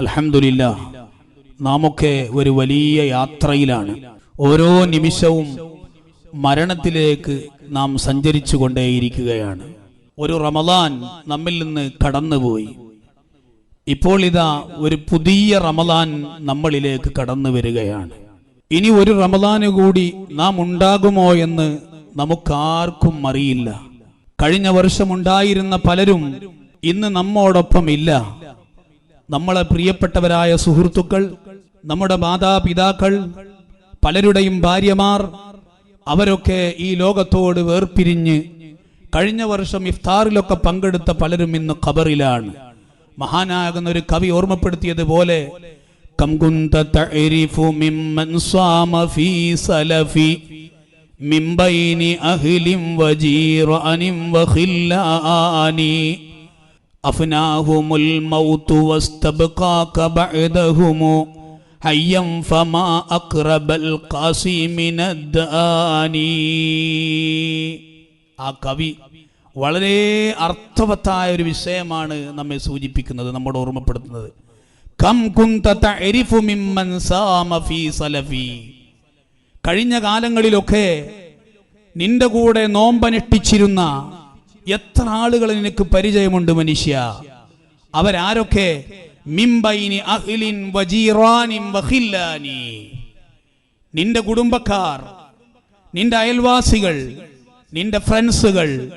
അൽഹംദുലില്ല നാമൊക്കെ ഒരു വലിയ യാത്രയിലാണ്. ഓരോ നിമിഷവും മരണത്തിലേക്ക് നാം സഞ്ചരിച്ചു കൊണ്ടേയിരിക്കുകയാണ്. ഒരു റമദാൻ നമ്മിൽ നിന്ന് കടന്നുപോയി. ഇപ്പോൾ ഇതാ ഒരു പുതിയ റമദാൻ നമ്മളിലേക്ക് കടന്നു വരികയാണ്. ഇനി ഒരു റമദാന് കൂടി നാം ഉണ്ടാകുമോ എന്ന് നമുക്കാർക്കും അറിയില്ല. കഴിഞ്ഞ വർഷം ഉണ്ടായിരുന്ന പലരും ഇന്ന് നമ്മോടൊപ്പം ഇല്ല നമ്മളെ പ്രിയപ്പെട്ടവരായ സുഹൃത്തുക്കൾ നമ്മുടെ മാതാപിതാക്കൾ പലരുടെയും ഭാര്യമാർ അവരൊക്കെ ഈ ലോകത്തോട് വേർപിരിഞ്ഞ് കഴിഞ്ഞ വർഷം ഇഫ്താറിലൊക്കെ പങ്കെടുത്ത പലരും ഇന്ന് ഖബറിലാണ്. മഹാനാകുന്ന ഒരു കവി ഓർമ്മപ്പെടുത്തിയതുപോലെ തഅരിഫു മിമ്മൻ സ്വാമ أفناهم الموت واستبقاك بعدهم حيا فما أقرب القاسي من الداني ആ കവി വളരെ അർത്ഥവത്തായ ഒരു വിഷയമാണ് നമ്മെ സൂചിപ്പിക്കുന്നത് നമ്മോട് ഓർമ്മപ്പെടുത്തുന്നത് കം കുന്ത തഅരിഫു മിമ്മൻ സാമ ഫീ സലഫി കഴിഞ്ഞ കാലങ്ങളിലൊക്കെ നിന്റെ കൂടെ നോമ്പനുഷ്ഠിച്ചിരുന്ന എത്ര ആളുകൾ നിനക്ക് പരിചയമുണ്ട് മനുഷ്യ? അവരാരൊക്കെ? നിന്റെ കുടുംബക്കാർ നിന്റെ അയൽവാസികൾ നിന്റെ ഫ്രണ്ട്സുകൾ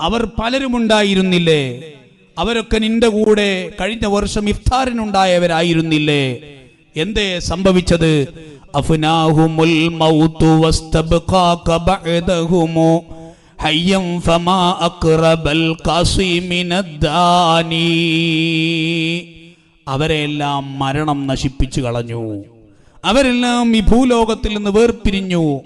അവർ പലരും ഉണ്ടായിരുന്നില്ലേ അവരൊക്കെ നിന്റെ കൂടെ കഴിഞ്ഞ വർഷം ഇഫ്താറിനുണ്ടായവരായിരുന്നില്ലേ? എന്തേ സംഭവിച്ചത്? അഫ്നാഹുമുൽ മൗതു വസ്തബ്ഖാക ബഅദഹുമു. ഹയ്യം ഫമാ അക്റബൽ ഖാസി മിനദ്ദാനി അവരെല്ലാം മരണം നശിപ്പിച്ചു കളഞ്ഞു. അവരെല്ലാം ഈ ഭൂലോകത്തിൽ നിന്ന് വേർപിരിഞ്ഞു.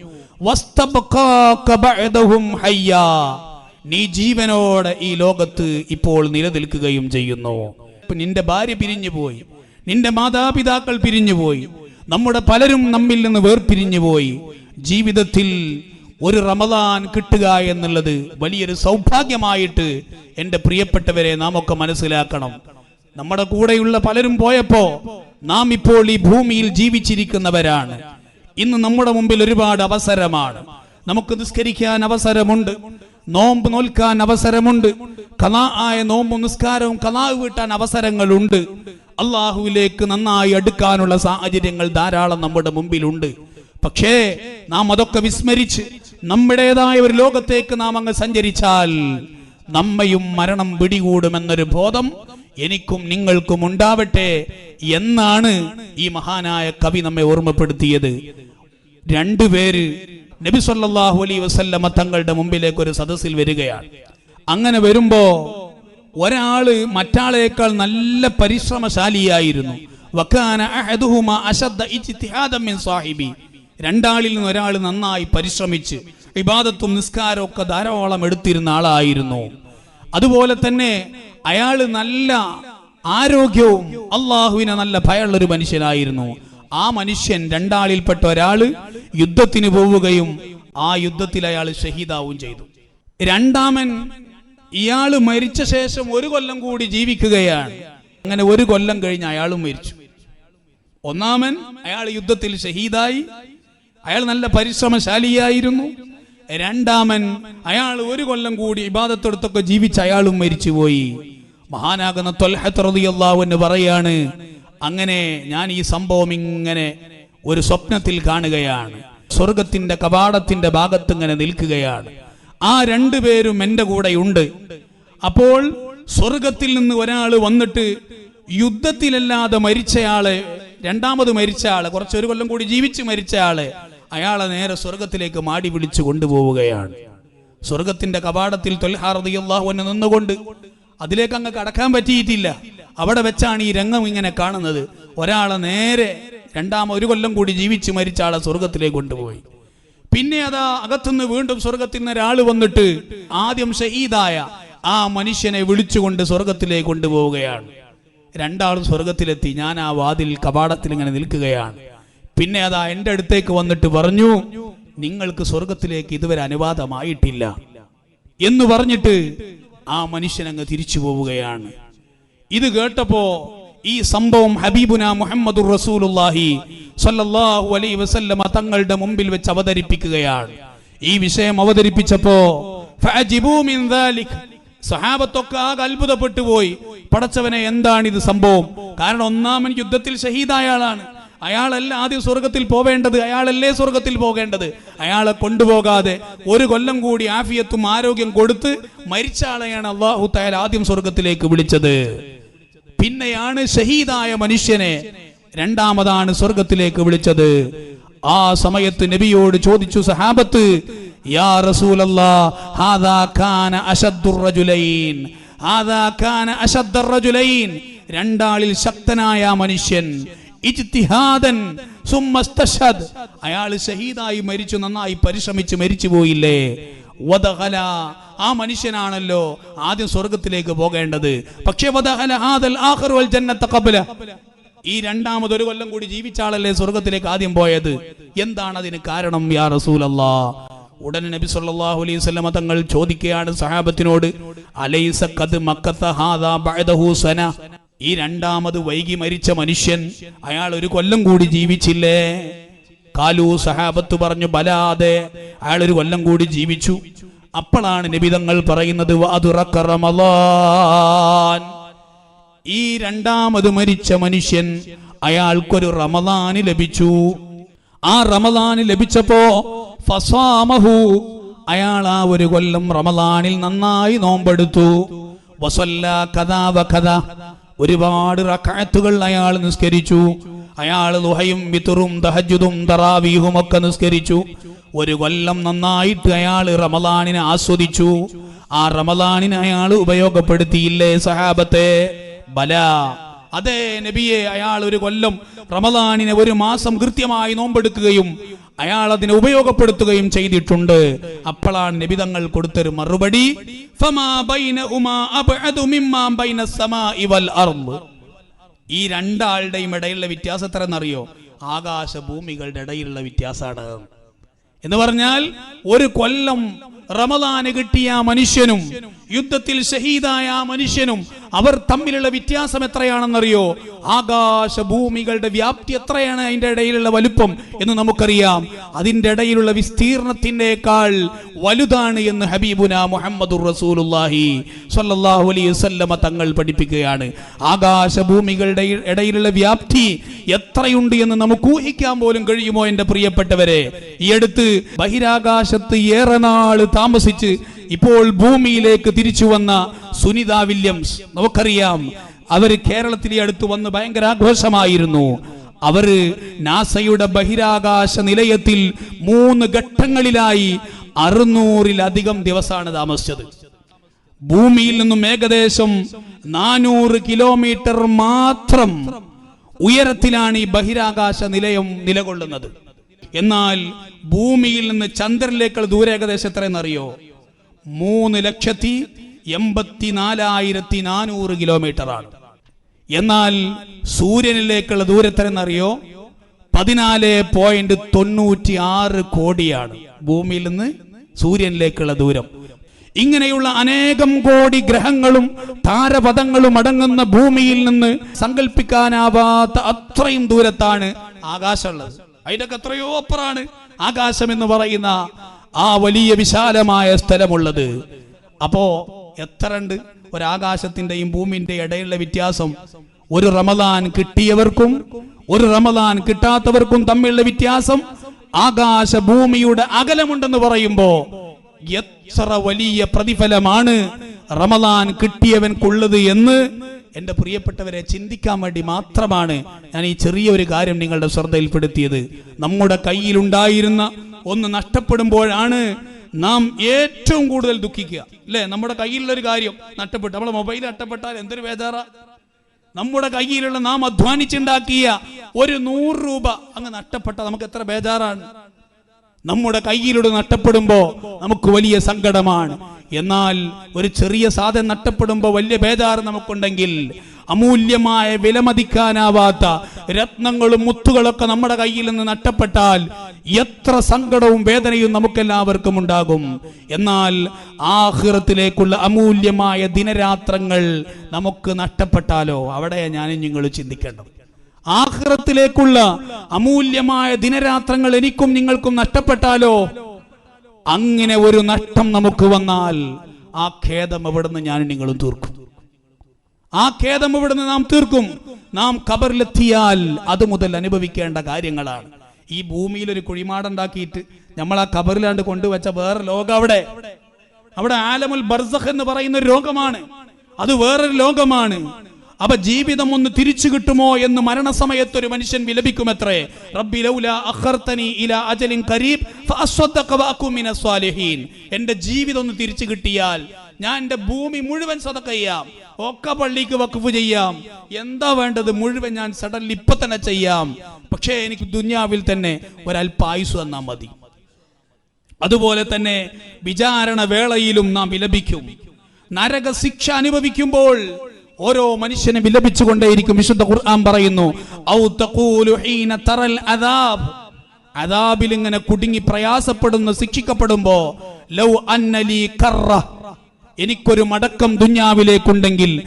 നീ ജീവനോടെ ഈ ലോകത്ത് ഇപ്പോൾ നിലനിൽക്കുകയും ചെയ്യുന്നു. നിന്റെ ഭാര്യ പിരിഞ്ഞു പോയി നിന്റെ മാതാപിതാക്കൾ പിരിഞ്ഞു പോയി നമ്മുടെ പലരും നമ്മിൽ നിന്ന് വേർപിരിഞ്ഞു പോയി ജീവിതത്തിൽ ഒരു റമദാൻ കിട്ടുക എന്നുള്ളത് വലിയൊരു സൗഭാഗ്യമായിട്ട് എന്റെ പ്രിയപ്പെട്ടവരെ നാം ഒക്കെ മനസ്സിലാക്കണം. നമ്മുടെ കൂടെയുള്ള പലരും പോയപ്പോ നാം ഇപ്പോൾ ഈ ഭൂമിയിൽ ജീവിച്ചിരിക്കുന്നവരാണ്. ഇന്ന് നമ്മുടെ മുമ്പിൽ ഒരുപാട് അവസരമാണ്. നമുക്ക് നിസ്കരിക്കാൻ അവസരമുണ്ട്. നോമ്പ് നോൽക്കാൻ അവസരമുണ്ട്. കലാ ആയ നോമ്പ് നിസ്കാരവും കലാവ് വീട്ടാൻ അവസരങ്ങളുണ്ട്. അള്ളാഹുവിലേക്ക് നന്നായി അടുക്കാനുള്ള സാഹചര്യങ്ങൾ ധാരാളം നമ്മുടെ മുമ്പിലുണ്ട്. പക്ഷേ നാം അതൊക്കെ വിസ്മരിച്ച് നമ്മുടേതായ ഒരു ലോകത്തേക്ക് നാം അങ്ങ് സഞ്ചരിച്ചാൽ നമ്മയും മരണം പിടികൂടുമെന്നൊരു ബോധം എനിക്കും നിങ്ങൾക്കും ഉണ്ടാവട്ടെ എന്നാണ് ഈ മഹാനായ കവി നമ്മെ ഓർമ്മപ്പെടുത്തിയത്. രണ്ടുപേര് നബി സല്ലല്ലാഹു അലൈഹി വസല്ലമ തങ്ങളുടെ മുമ്പിലേക്ക് ഒരു സദസ്സിൽ വരികയാണ്. അങ്ങനെ വരുമ്പോ ഒരാൾ മറ്റാളേക്കാൾ നല്ല പരിശ്രമശാലിയായിരുന്നു. വക്കാന അഹദുഹുമ അശദ്ദ സാഹിബി. രണ്ടാളിൽ നിന്ന് ഒരാൾ നന്നായി പരിശ്രമിച്ച് ഇബാദത്തും നിസ്കാരവും ഒക്കെ ധാരാളം എടുത്തിരുന്ന ആളായിരുന്നു. അതുപോലെ തന്നെ അയാൾ നല്ല ആരോഗ്യവും അള്ളാഹുവിനെ നല്ല ഭയമുള്ള ഒരു മനുഷ്യനായിരുന്നു. ആ മനുഷ്യൻ രണ്ടാളിൽപ്പെട്ട ഒരാൾ യുദ്ധത്തിന് പോവുകയും ആ യുദ്ധത്തിൽ അയാൾ ഷഹീദാവും ചെയ്തു. രണ്ടാമൻ ഇയാൾ മരിച്ച ശേഷം ഒരു കൊല്ലം കൂടി ജീവിക്കുകയാണ്. അങ്ങനെ ഒരു കൊല്ലം കഴിഞ്ഞ് അയാളും മരിച്ചു. ഒന്നാമൻ അയാൾ യുദ്ധത്തിൽ ഷഹീദായി. അയാൾ നല്ല പരിശ്രമശാലിയായിരുന്നു. രണ്ടാമൻ അയാൾ ഒരു കൊല്ലം കൂടി ഇബാദത്തെടുത്തൊക്കെ ജീവിച്ച് അയാളും മരിച്ചുപോയി. മഹാനാകുന്ന എന്ന് പറയാണ് അങ്ങനെ ഞാൻ ഈ സംഭവം ഇങ്ങനെ ഒരു സ്വപ്നത്തിൽ കാണുകയാണ്. സ്വർഗത്തിന്റെ കവാടത്തിന്റെ ഭാഗത്ത് ഇങ്ങനെ നിൽക്കുകയാണ്. ആ രണ്ടു രണ്ടുപേരും എന്റെ കൂടെയുണ്ട്. അപ്പോൾ സ്വർഗത്തിൽ നിന്ന് ഒരാൾ വന്നിട്ട് യുദ്ധത്തിലല്ലാതെ മരിച്ചയാളെ രണ്ടാമത് മരിച്ച ആൾ കുറച്ച് ഒരു കൊല്ലം കൂടി ജീവിച്ച് മരിച്ച ആളെ അയാളെ നേരെ സ്വർഗത്തിലേക്ക് മാടി പിടിച്ചു കൊണ്ടുപോവുകയാണ്. സ്വർഗത്തിന്റെ കവാടത്തിൽ തൊൽഹാറിയാഹുവിനെ നിന്നുകൊണ്ട് അതിലേക്ക് അങ്ങ് കടക്കാൻ പറ്റിയിട്ടില്ല. അവിടെ വെച്ചാണ് ഈ രംഗം ഇങ്ങനെ കാണുന്നത്. ഒരാളെ നേരെ രണ്ടാം ഒരു കൊല്ലം കൂടി ജീവിച്ച് മരിച്ച ആളെ സ്വർഗത്തിലേക്ക് കൊണ്ടുപോയി. പിന്നെ അതാ അകത്തുനിന്ന് വീണ്ടും സ്വർഗത്തിൽ നിന്ന് ഒരാൾ വന്നിട്ട് ആദ്യം ഷഹീദായ ആ മനുഷ്യനെ വിളിച്ചുകൊണ്ട് സ്വർഗത്തിലേക്ക് കൊണ്ടുപോവുകയാണ്. രണ്ടാളും സ്വർഗത്തിലെത്തി. ഞാൻ ആ വാതിൽ കപാടത്തിൽ ഇങ്ങനെ നിൽക്കുകയാണ്. പിന്നെ അതാ എന്റെ അടുത്തേക്ക് വന്നിട്ട് പറഞ്ഞു നിങ്ങൾക്ക് സ്വർഗത്തിലേക്ക് ഇതുവരെ അനുവാദമായിട്ടില്ല. എന്ന് പറഞ്ഞിട്ട് ആ മനുഷ്യൻ അങ്ങ് തിരിച്ചു പോവുകയാണ്. ഇത് കേട്ടപ്പോ ഈ സംഭവം ഹബീബുന മുഹമ്മദ് റസൂലുള്ളാഹി സ്വല്ലല്ലാഹു അലൈഹി വസല്ലമ തങ്ങളുടെ മുമ്പിൽ വെച്ച് അവതരിപ്പിക്കുകയാണ്. ഈ വിഷയം അവതരിപ്പിച്ചപ്പോ സഹാബത്തൊക്കെ ആകെ അത്ഭുതപ്പെട്ടു പോയി. പടച്ചവനെ എന്താണ് ഇത് സംഭവം? കാരണം ഒന്നാമൻ യുദ്ധത്തിൽ ഷഹീദായ ആളാണ്. അയാളല്ല ആദ്യം സ്വർഗത്തിൽ പോവേണ്ടത് അയാളല്ലേ സ്വർഗത്തിൽ പോകേണ്ടത്. അയാളെ കൊണ്ടുപോകാതെ ഒരു കൊല്ലം കൂടി ആഫിയത്തും ആരോഗ്യം കൊടുത്ത് മരിച്ച ആളെയാണ് അള്ളാഹു തയാൽ ആദ്യം സ്വർഗത്തിലേക്ക് വിളിച്ചത്. പിന്നെയാണ് ഷഹീദായ മനുഷ്യനെ രണ്ടാമതാണ് സ്വർഗത്തിലേക്ക് വിളിച്ചത്. ആ സമയത്ത് നബിയോട് ചോദിച്ചു സഹാബത്ത് യാ റസൂലല്ലാ ഹാദാ കാന അശദ്ദുർ റജുലൈൻ ഹാദാ കാന അശദ്ദുർ റജുലൈൻ. രണ്ടാളിൽ ശക്തനായ മനുഷ്യൻ. അയാൾ ഷഹീദായി മരിച്ചു നന്നായി പരിശ്രമിച്ച് മരിച്ചു പോയില്ലേ? വദഹല ആ മനുഷ്യനാണല്ലോ ആദ്യം സ്വർഗത്തിലേക്ക് പോകേണ്ടത്. പക്ഷേ വദഹല ആദൽ ആഖിർ വൽ ജന്നത്ത ഖബ്ല. ഈ രണ്ടാമത് ഒരു കൊല്ലം കൂടി ജീവിച്ച ആളല്ലേ സ്വർഗത്തിലേക്ക് ആദ്യം പോയത്? എന്താണ് അതിന് കാരണം യാ റസൂലല്ലാ? ഉടനെ നബി സല്ലല്ലാഹു അലൈഹി വസല്ലമ തങ്ങൾ ചോദിക്കുകയാണ് സഹാബത്തിനോട് അലൈസ ഖദ് മക്കത്ത ഹാദാ ബഅദഹു സന? ഈ രണ്ടാമത് വൈകി മരിച്ച മനുഷ്യൻ അയാൾ ഒരു കൊല്ലം കൂടി ജീവിച്ചില്ലേ? കാലു സഹാബത്ത് പറഞ്ഞു ബലാതെ അയാൾ ഒരു കൊല്ലം കൂടി ജീവിച്ചു. അപ്പോഴാണ് നിബിതങ്ങൾ പറയുന്നത് "വഅദ്റക ഈ രണ്ടാമത് മരിച്ച മനുഷ്യൻ അയാൾക്കൊരു റമദാന് ലഭിച്ചു. ആ റമദാന് ലഭിച്ചപ്പോ ഫസാമഹു അയാൾ ആ ഒരു കൊല്ലം റമദാനിൽ നന്നായി നോമ്പെടുത്തു. വസല്ല കഥാവ വകഥ ഒരുപാട് റക്കാത്തുകൾ അയാൾ നിസ്കരിച്ചു. അയാൾ ലുഹയും വിത്തുറും തഹജുദും തറാവീഹും ഒക്കെ നിസ്കരിച്ചു. ഒരു കൊല്ലം നന്നായിട്ട് അയാൾ റമദാനിനെ ആസ്വദിച്ചു. ആ റമദാനിനെ അയാൾ ഉപയോഗപ്പെടുത്തിയില്ലേ സഹാബത്തെ? ബല. അതെ നബിയെ അയാൾ ഒരു കൊല്ലം റമദാനിനെ ഒരു മാസം കൃത്യമായി നോമ്പെടുക്കുകയും അയാൾ അതിനെ ഉപയോഗപ്പെടുത്തുകയും ചെയ്തിട്ടുണ്ട്. അപ്പോഴാണ് നബിതങ്ങൾ കൊടുത്തൊരു മറുപടി ഈ രണ്ടാളുടെയും ഇടയിലുള്ള വ്യത്യാസം എത്ര എന്നറിയോ? ആകാശ ഭൂമികളുടെ ഇടയിലുള്ള വ്യത്യാസമാണ്. എന്ന് പറഞ്ഞാൽ ഒരു കൊല്ലം റമദാന് കിട്ടിയ മനുഷ്യനും യുദ്ധത്തിൽ ഷഹീദായ മനുഷ്യനും അവർ തമ്മിലുള്ള വ്യത്യാസം എത്രയാണെന്നറിയോ? ആകാശ ഭൂമികളുടെ വ്യാപ്തി എത്രയാണ് അതിന്റെ ഇടയിലുള്ള വലുപ്പം എന്ന് നമുക്കറിയാം. അതിന്റെ ഇടയിലുള്ള വിസ്തീർണത്തിന്റെക്കാൾ വലുതാണ് എന്ന് ഹബീബുന മുഹമ്മദുർ റസൂലുള്ളാഹി സ്വല്ലല്ലാഹു അലൈഹി വസല്ലമ തങ്ങൾ പഠിപ്പിക്കുകയാണ്. ആകാശ ഭൂമികളുടെ ഇടയിലുള്ള വ്യാപ്തി എത്രയുണ്ട് എന്ന് നമുക്ക് ഊഹിക്കാൻ പോലും കഴിയുമോ എന്റെ പ്രിയപ്പെട്ടവരെ? ഈ അടുത്ത് ബഹിരാകാശത്ത് ഏറെ നാൾ താമസിച്ച് ഇപ്പോൾ ഭൂമിയിലേക്ക് തിരിച്ചു വന്ന സുനിത വില്യംസ് നമുക്കറിയാം അവർ കേരളത്തിലെ അടുത്ത് വന്ന് ഭയങ്കര ആഘോഷമായിരുന്നു. അവർ നാസയുടെ ബഹിരാകാശ നിലയത്തിൽ മൂന്ന് ഘട്ടങ്ങളിലായി അറുന്നൂറിലധികം ദിവസമാണ് താമസിച്ചത്. ഭൂമിയിൽ നിന്നും ഏകദേശം നാനൂറ് കിലോമീറ്റർ മാത്രം ഉയരത്തിലാണ് ഈ ബഹിരാകാശ നിലയം നിലകൊള്ളുന്നത്. എന്നാൽ ഭൂമിയിൽ നിന്ന് ചന്ദ്രനിലേക്കുള്ള ദൂരം ഏകദേശം എത്രയെന്നറിയോ? മൂന്ന് ലക്ഷത്തി എൺപത്തിനാലായിരത്തി നാനൂറ് കിലോമീറ്റർ ആണ് എന്നാൽ സൂര്യനിലേക്കുള്ള ദൂരത്തെന്നറിയോ പതിനാല് പോയിന്റ് തൊണ്ണൂറ്റി ആറ് കോടിയാണ് ഭൂമിയിൽ നിന്ന് സൂര്യനിലേക്കുള്ള ദൂരം. ഇങ്ങനെയുള്ള അനേകം കോടി ഗ്രഹങ്ങളും താരപഥങ്ങളും അടങ്ങുന്ന ഭൂമിയിൽ നിന്ന് സങ്കല്പിക്കാനാവാത്ത അത്രയും ദൂരത്താണ് ആകാശമുള്ളത്. അതിന്റെ എത്രയോ അപ്പുറാണ് ആകാശം എന്ന് പറയുന്ന ആ വലിയ വിശാലമായ സ്ഥലമുള്ളത്. അപ്പോ എത്ര ഉണ്ട്? ഒരാകാശത്തിന്റെയും ഭൂമിന്റെ ഇടയിലുള്ള വ്യത്യാസം ഒരു റമദാൻ കിട്ടിയവർക്കും ഒരു റമദാൻ കിട്ടാത്തവർക്കും തമ്മിലുള്ള വ്യത്യാസം ആകാശ ഭൂമിയുടെ അകലമുണ്ടെന്ന് പറയുമ്പോ എത്ര വലിയ പ്രതിഫലമാണ് റമദാൻ കിട്ടിയവൻക്കുള്ളത് എന്ന് എന്റെ പ്രിയപ്പെട്ടവരെ ചിന്തിക്കാൻ വേണ്ടി മാത്രമാണ് ഞാൻ ഈ ചെറിയ ഒരു കാര്യം നിങ്ങളുടെ ശ്രദ്ധയിൽപ്പെടുത്തിയത്. നമ്മുടെ കയ്യിലുണ്ടായിരുന്ന ഒന്ന് നഷ്ടപ്പെടുമ്പോഴാണ് നാം ഏറ്റവും കൂടുതൽ ദുഃഖിക്കുക. അല്ലേ? നമ്മുടെ കയ്യിലുള്ള ഒരു കാര്യം നഷ്ടപ്പെട്ടു. നമ്മുടെ മൊബൈൽ നഷ്ടപ്പെട്ടാൽ എന്തൊരു വേദാറ നമ്മുടെ കയ്യിലുള്ള നാം അധ്വാനിച്ചുണ്ടാക്കിയ ഒരു നൂറ് രൂപ അങ്ങ് നഷ്ടപ്പെട്ട നമുക്ക് എത്ര ബേജാറാണ്? നമ്മുടെ കയ്യിലൂടെ നഷ്ടപ്പെടുമ്പോ നമുക്ക് വലിയ സങ്കടമാണ്. എന്നാൽ ഒരു ചെറിയ സാധനം നഷ്ടപ്പെടുമ്പോൾ വലിയ ബേജാറ് നമുക്കുണ്ടെങ്കിൽ അമൂല്യമായ വിലമതിക്കാനാവാത്ത രത്നങ്ങളും മുത്തുകളൊക്കെ നമ്മുടെ കയ്യിൽ നിന്ന് നഷ്ടപ്പെട്ടാൽ എത്ര സങ്കടവും വേദനയും നമുക്കെല്ലാവർക്കും ഉണ്ടാകും. എന്നാൽ ആഹ്റത്തിലേക്കുള്ള അമൂല്യമായ ദിനരാത്രങ്ങൾ നമുക്ക് നഷ്ടപ്പെട്ടാലോ? അവിടെ ഞാനും നിങ്ങൾ ചിന്തിക്കേണ്ടത്. ആഹ്റത്തിലേക്കുള്ള അമൂല്യമായ ദിനരാത്രങ്ങൾ എനിക്കും നിങ്ങൾക്കും നഷ്ടപ്പെട്ടാലോ? അങ്ങനെ ഒരു നഷ്ടം നമുക്ക് വന്നാൽ ആ ഖേദം എവിടുന്ന് ഞാൻ നിങ്ങളും തീർക്കും. ആ ഖേദം ഇവിടുന്ന് നാം തീർക്കും? നാം കബറിലെത്തിയാൽ അത് മുതൽ അനുഭവിക്കേണ്ട കാര്യങ്ങളാണ്. ഈ ഭൂമിയിൽ ഒരു കുഴിമാടുണ്ടാക്കിയിട്ട് നമ്മൾ ആ കബറിലാണ്ട് കൊണ്ടുവച്ച വേറെ ലോകം അവിടെ? അവിടെ ആലമുൽ ബർസഖ് എന്ന് പറയുന്ന ഒരു രോഗമാണ്. അത് വേറൊരു ലോകമാണ്. അപ്പൊ ജീവിതം ഒന്ന് തിരിച്ചു കിട്ടുമോ എന്ന് മരണസമയത്ത് ഒരു മനുഷ്യൻ വിലപിക്കുമത്രേ? റബ്ബി ലൗല അഖർതനി ഇല അജലിൻ ഖരീബ് ഫഅസ്വദ്ദഖ ജീവിതം ഒന്ന് തിരിച്ചു കിട്ടിയാൽ ഞാൻ എന്റെ ഭൂമി മുഴുവൻ സദക്ക ചെയ്യാം. ഒക്കെ പള്ളിക്ക് വഖഫ് ചെയ്യാം. എന്താ വേണ്ടത് മുഴുവൻ ഞാൻ സഡൻലി ഇപ്പൊ തന്നെ ചെയ്യാം. പക്ഷേ എനിക്ക് ദുന്യാവിൽ തന്നെ ഒരൽപായുസ് തന്നാൽ മതി. അതുപോലെ തന്നെ വിചാരണ വേളയിലും നാം വിലപിക്കും. നരക ശിക്ഷ അനുഭവിക്കുമ്പോൾ ഓരോ മനുഷ്യനും വിലപിച്ചുകൊണ്ടേയിരിക്കും വിശുദ്ധ ഖുർആൻ പറയുന്നു ഔ തഖൂലു ഹീന തറൽ അദാബ്. അദാബിൽ ഇങ്ങനെ കുടുങ്ങി പ്രയാസപ്പെടുന്നു ശിക്ഷിക്കപ്പെടുമ്പോ ലൗ അന്നലി കറ. എനിക്കൊരു മടക്കം ദുഞ്ഞാവിലേക്കുണ്ടെങ്കിൽ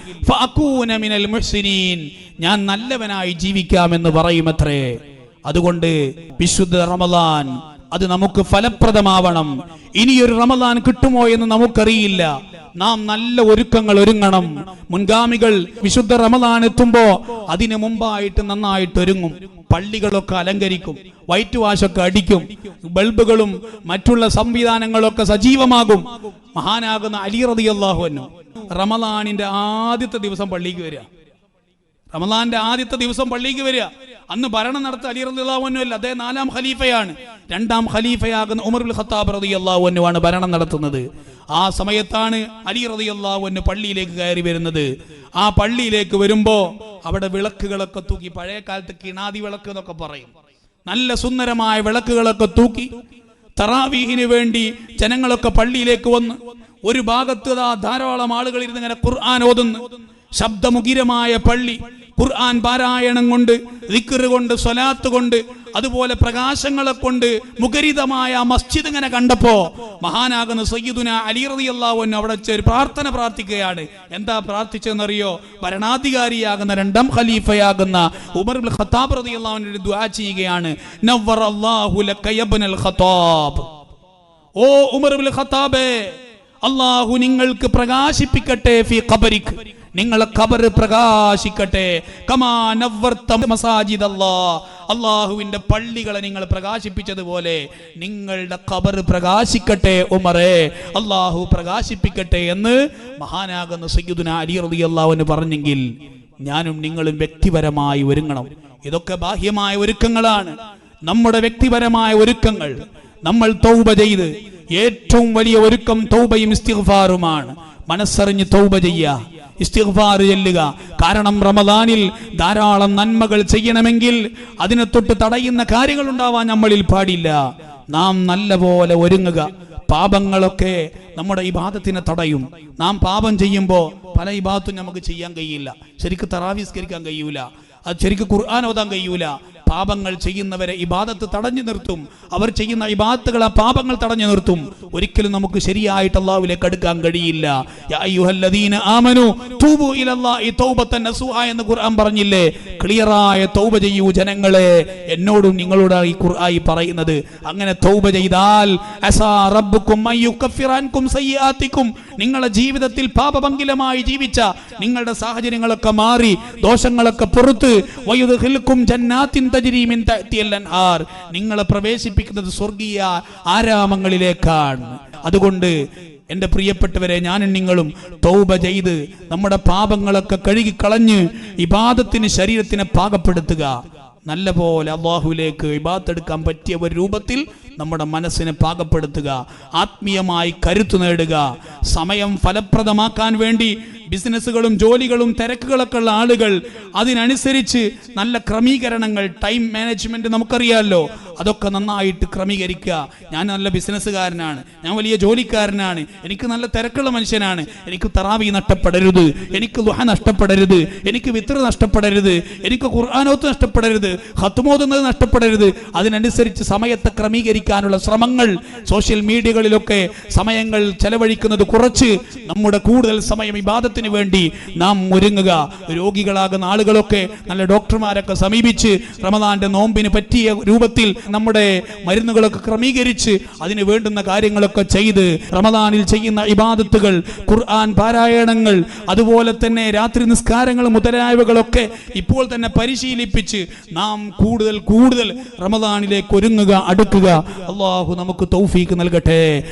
മിനൽ മുഹ്സിനീൻ. ഞാൻ നല്ലവനായി ജീവിക്കാമെന്ന് പറയുമത്രേ. അതുകൊണ്ട് വിശുദ്ധ റമദാൻ അത് നമുക്ക് ഫലപ്രദമാവണം. ഇനിയൊരു റമദാൻ കിട്ടുമോ എന്ന് നമുക്കറിയില്ല. നാം നല്ല ഒരുക്കങ്ങൾ ഒരുങ്ങണം. മുൻഗാമികൾ വിശുദ്ധ റമദാൻ എത്തുമ്പോ അതിനു മുമ്പായിട്ട് നന്നായിട്ട് ഒരുങ്ങും. പള്ളികളൊക്കെ അലങ്കരിക്കും വൈറ്റ് വാഷൊക്കെ അടിക്കും ബൾബുകളും മറ്റുള്ള സംവിധാനങ്ങളൊക്കെ സജീവമാകും. മഹാനാകുന്ന അലി റളിയല്ലാഹു റമദാനിന്റെ ആദ്യത്തെ ദിവസം പള്ളിക്ക് വരിക. റമദാന്റെ ആദ്യത്തെ ദിവസം പള്ളിക്ക് വരിക. അന്ന് ഭരണം നടത്ത അലി റളിയല്ലാഹു അതേ നാലാം ഖലീഫയാണ്. രണ്ടാം ഖലീഫയാകുന്ന ഉമർ ഉൽ ഖത്താബ് റതി ആണ് ഭരണം നടത്തുന്നത്. ആ സമയത്താണ് അലി റതി അള്ളാഹുവന് പള്ളിയിലേക്ക് കയറി വരുന്നത്. ആ പള്ളിയിലേക്ക് വരുമ്പോ അവിടെ വിളക്കുകളൊക്കെ തൂക്കി പഴയ കാലത്ത് കിണാതി വിളക്ക് എന്നൊക്കെ പറയും. നല്ല സുന്ദരമായ വിളക്കുകളൊക്കെ തൂക്കി തറാവീഹിന് വേണ്ടി ജനങ്ങളൊക്കെ പള്ളിയിലേക്ക് വന്ന് ഒരു ഭാഗത്ത് ധാരാളം ആളുകൾ ഇരുന്ന് ഇങ്ങനെ ഖുർആൻ ഓതുന്നു. ശബ്ദമുഖിരമായ പള്ളി. ഖുർആൻ പാരായണം കൊണ്ട് ദിക്കറ് കൊണ്ട് സ്വലാത്ത് കൊണ്ട് അതുപോലെ പ്രകാശങ്ങളെ കൊണ്ട് മുഖരിതമായ മസ്ജിദ് ഇങ്ങനെ കണ്ടപ്പോ മഹാനാകുന്ന സയ്യിദുന അലി റളിയല്ലാഹു അൻഹു അവിടെ ഒരു പ്രാർത്ഥന പ്രാർത്ഥിക്കുകയാണ്. എന്താ പ്രാർത്ഥിച്ചെന്നറിയോ ഭരണാധികാരിയാകുന്ന രണ്ടാം ഖലീഫയാകുന്ന ഉമർ ഖത്താബ് റതി ദുആ ചെയ്യുകയാണ്. ഖത്താബ്. ഓ ഉമർ ഖത്താബേ അള്ളാഹു നിങ്ങൾക്ക് പ്രകാശിപ്പിക്കട്ടെ ഫി ഖബരിക്. നിങ്ങളെ ഖബർ പ്രകാശിക്കട്ടെ. മസാജിദ് അല്ലാ അള്ളാഹുവിന്റെ പള്ളികളെ നിങ്ങൾ പ്രകാശിപ്പിച്ചതുപോലെ നിങ്ങളുടെ ഖബർ പ്രകാശിക്കട്ടെ ഉമറേ. അള്ളാഹു പ്രകാശിപ്പിക്കട്ടെ എന്ന് മഹാനാകുന്ന സയ്യിദുന അലി റളിയല്ലാഹു പറഞ്ഞെങ്കിൽ ഞാനും നിങ്ങളും വ്യക്തിപരമായി ഒരുങ്ങണം. ഇതൊക്കെ ബാഹ്യമായ ഒരുക്കങ്ങളാണ്. നമ്മുടെ വ്യക്തിപരമായ ഒരുക്കങ്ങൾ നമ്മൾ തൗബ ചെയ്ത് ഏറ്റവും വലിയ ഒരുക്കം തൗബയും ഇസ്തിഗ്ഫാറുമാണ്. മനസ്സറിഞ്ഞ് തൗബ ചെയ്യുക. ഇസ്തിഗ്ഫാർ ചെല്ലുക. കാരണം റമദാനിൽ ധാരാളം നന്മകൾ ചെയ്യണമെങ്കിൽ അതിനെ തൊട്ട് തടയുന്ന കാര്യങ്ങൾ ഉണ്ടാവാൻ നമ്മളിൽ പാടില്ല. നാം നല്ലപോലെ ഒരുങ്ങുക. പാപങ്ങളൊക്കെ നമ്മുടെ ഈ ഇബാദത്തിനെ തടയും. നാം പാപം ചെയ്യുമ്പോൾ പല ഇബാദത്തും നമുക്ക് ചെയ്യാൻ കഴിയില്ല. ശരിക്ക് തറാവിസ്കരിക്കാൻ കഴിയൂല. അത് ശരിക്ക് ഖുർആൻ ഓതാൻ കഴിയൂല. പാപങ്ങൾ ചെയ്യുന്നവരെ ഇബാദത്ത് തടഞ്ഞു നിർത്തും. അവർ ചെയ്യുന്ന ഇബാദത്തുകൾ ആ പാപങ്ങൾ തടഞ്ഞു നിർത്തും. ഒരിക്കലും നമുക്ക് ശരിയായിട്ട് അള്ളാഹുലേക്ക് അടുക്കാൻ കഴിയില്ല. തൂബു ഇലല്ലാഹി എന്ന് ഖുർആൻ പറഞ്ഞില്ലേ? ക്ലിയറായ തൗബ ചെയ്യൂ ജനങ്ങളെ. എന്നോടും നിങ്ങളോടാണ് ഈ ഖുർആൻ പറയുന്നത്. അങ്ങനെ തൗബ ചെയ്താൽ നിങ്ങളുടെ ജീവിതത്തിൽ പാപഭംഗിലമായി ജീവിച്ച നിങ്ങളുടെ സാഹചര്യങ്ങളൊക്കെ മാറി ദോഷങ്ങളൊക്കെ പുറത്ത് വയുദ്ഹിൽക്കും നിങ്ങളെ പ്രവേശിപ്പിക്കുന്നത് സ്വർഗീയ ആരാമങ്ങളിലേക്കാണ്. അതുകൊണ്ട് എന്റെ പ്രിയപ്പെട്ടവരെ ഞാനും നിങ്ങളും തൗബ ചെയ്ത് നമ്മുടെ പാപങ്ങളൊക്കെ കഴുകി കളഞ്ഞ് ഇബാദത്തിന് ശരീരത്തിനെ പാകപ്പെടുത്തുക. നല്ല പോലെ അള്ളാഹുവിലേക്ക് ഇബാത്തെടുക്കാൻ പറ്റിയ ഒരു രൂപത്തിൽ നമ്മുടെ മനസ്സിനെ പാകപ്പെടുത്തുക. ആത്മീയമായി കരുത്തു നേടുക. സമയം ഫലപ്രദമാക്കാൻ വേണ്ടി ബിസിനസ്സുകളും ജോലികളും തിരക്കുകളൊക്കെ ഉള്ള ആളുകൾ അതിനനുസരിച്ച് നല്ല ക്രമീകരണങ്ങൾ ടൈം മാനേജ്മെന്റ് നമുക്കറിയാമല്ലോ അതൊക്കെ നന്നായിട്ട് ക്രമീകരിക്കുക. ഞാൻ നല്ല ബിസിനസ്സുകാരനാണ്. ഞാൻ വലിയ ജോലിക്കാരനാണ്. എനിക്ക് നല്ല തിരക്കുള്ള മനുഷ്യനാണ്. എനിക്ക് തറാവി നഷ്ടപ്പെടരുത്. എനിക്ക് ലുഹ നഷ്ടപ്പെടരുത്. എനിക്ക് വിത്ര നഷ്ടപ്പെടരുത്. എനിക്ക് ഖുർആാനോത്ത് നഷ്ടപ്പെടരുത്. ഹത്തുമോതുന്നത് നഷ്ടപ്പെടരുത്. അതിനനുസരിച്ച് സമയത്തെ ക്രമീകരിക്കാനുള്ള ശ്രമങ്ങൾ സോഷ്യൽ മീഡിയകളിലൊക്കെ സമയങ്ങൾ ചെലവഴിക്കുന്നത് കുറച്ച് നമ്മുടെ കൂടുതൽ സമയം വിവാദത്തിന് വേണ്ടി നാം ഒരുങ്ങുക. രോഗികളാകുന്ന ആളുകളൊക്കെ നല്ല ഡോക്ടർമാരൊക്കെ സമീപിച്ച് റമദാന്റെ നോമ്പിന് പറ്റിയ രൂപത്തിൽ നമ്മുടെ മരുന്നുകളൊക്കെ ക്രമീകരിച്ച് അതിന് വേണ്ടുന്ന കാര്യങ്ങളൊക്കെ ചെയ്ത് റമദാനിൽ ചെയ്യുന്ന ഇബാദത്തുകൾ ഖുർആൻ പാരായണങ്ങൾ അതുപോലെ തന്നെ രാത്രി നിസ്കാരങ്ങൾ മുതലായവകളൊക്കെ ഇപ്പോൾ തന്നെ പരിശീലിപ്പിച്ച് നാം കൂടുതൽ കൂടുതൽ റമദാനിലേക്ക് ഒരുങ്ങുക അടുക്കുക. അള്ളാഹു നമുക്ക് തൗഫീക്ക് നൽകട്ടെ.